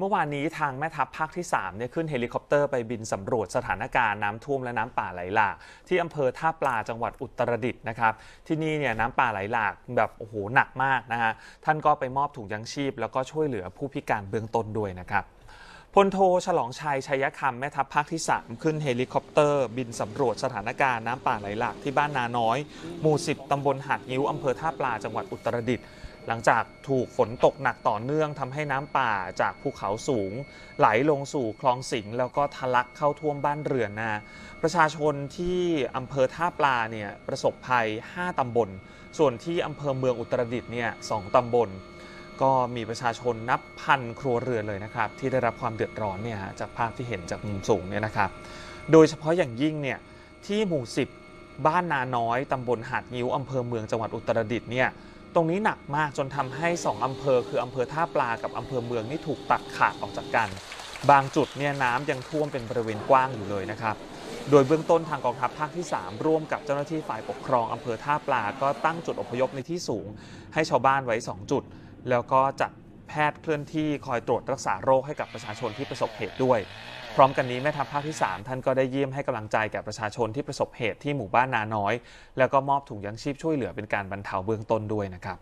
เมื่อวานนี้ทางแม่ทัพภาคที่3เนี่ยขึ้นเฮลิคอปเตอร์ไปบินสำรวจสถานการณ์น้ำท่วมและน้ำป่าไหลหลากที่อำเภอท่าปลาจังหวัดอุตรดิตถ์นะครับ ที่นี่เนี่ยน้ำป่าไหลหลากแบบโอ้โหหนักมากนะฮะท่านก็ไปมอบถุงยังชีพ แล้วก็ช่วยเหลือผู้พิการเบื้องต้นด้วยนะครับพลโทฉลองชัยชัยคำแม่ทัพภาคที่ 3 ขึ้นเฮลิคอปเตอร์ บินสำรวจสถานการณ์น้ำป่าไหลหลากที่บ้านนาน้อย หมู่ 10 ตำบลหาดงิ้วอำเภอท่าปลาจังหวัดอุตรดิตถ์ หลังจากถูกฝนตกหนักต่อเนื่องทำให้น้ำป่าจากภูเขาสูง ไหลลงสู่คลองสิงห์แล้วก็ทะลักเข้าท่วมบ้านเรือนนะประชาชนที่อำเภอท่าปลาเนี่ยประสบภัย 5ตำบล ส่วนที่อำเภอเมืองอุตรดิตถ์เนี่ยสองตำบล ก็มีประชาชนนับพันครัวเรือนเลยนะครับ ที่ได้รับความเดือดร้อนเนี่ยจากภาพที่เห็นจากมุมสูงเนี่ยนะครับ โดยเฉพาะอย่างยิ่งเนี่ยที่หมู่ 10 บ้านนาน้อยตำบลหาดงิ้วอำเภอเมืองจังหวัดอุตรดิตถ์เนี่ย ตรงนี้หนักมากจนทำให้ 2อำเภอ คืออำเภอท่าปลากับอำเภอเมืองนี่ถูกตัดขาดออกจากกัน บางจุดเนี่ยน้ำยังท่วมเป็นบริเวณกว้างอยู่เลยนะครับ โดยเบื้องต้นทางกองทัพภาคที่ 3 ร่วมกับเจ้าหน้าที่ฝ่ายปกครองอำเภอท่าปลา ก็ตั้งจุดอพยพในที่สูง ให้ชาวบ้านไว้ 2 จุด แล้วก็จัด พทย์เคลื่อนที่คอยตรวจรักษาโรคให้กับประชาชนที่ประสบเหตุด้วย พร้อมกันนี้แม่ทัพภาคที่ 3 ท่านก็ได้เยี่ยมให้กำลังใจแก่ประชาชนที่ประสบเหตุที่หมู่บ้านนาน้อย แล้วก็มอบถุงยังชีพช่วยเหลือเป็นการบรรเทาเบื้องต้นด้วยนะครับ